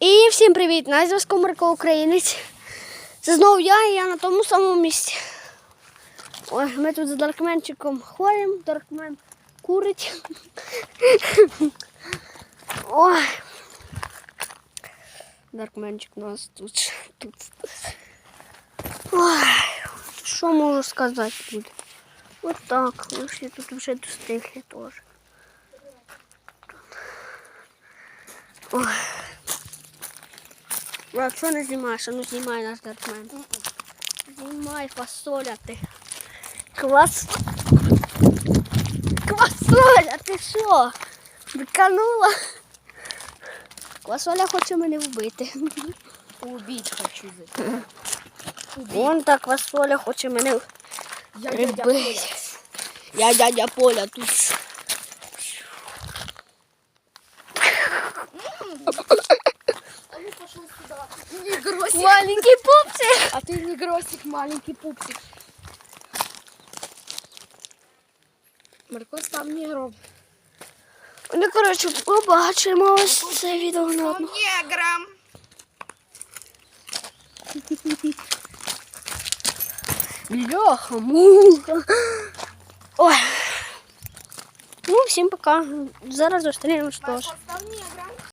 І всім привіт! На зв'язку Марко Українець. Це знову я і я на тому самому місці. Ой, ми тут з Даркменчиком ходимо, Даркмен курить. Ой. Даркменчик у нас тут. тут. Ой, що можу сказати буде? От так, ми всі тут вже достигли теж. Ой. Брат, що не знімаєш? А Ну знімай наш Даркмен. Знімай фасоля ти. Квас. Квасоля, ти що? Виканула? Квасоля хоче мене вбити. Убить хочу за Вон так квасоля хоче мене вбити. Я дядя Поля тут. А ну пошел сюда. Негросик. Маленький пупсик. А ты негросик, маленький пупсик. Марко став негром. Ну, коротше, побачимо ось це відео на одну. негром. Бляха, муха. Ой. Ну, всім пока. Зараз зустрінемось теж. став негром.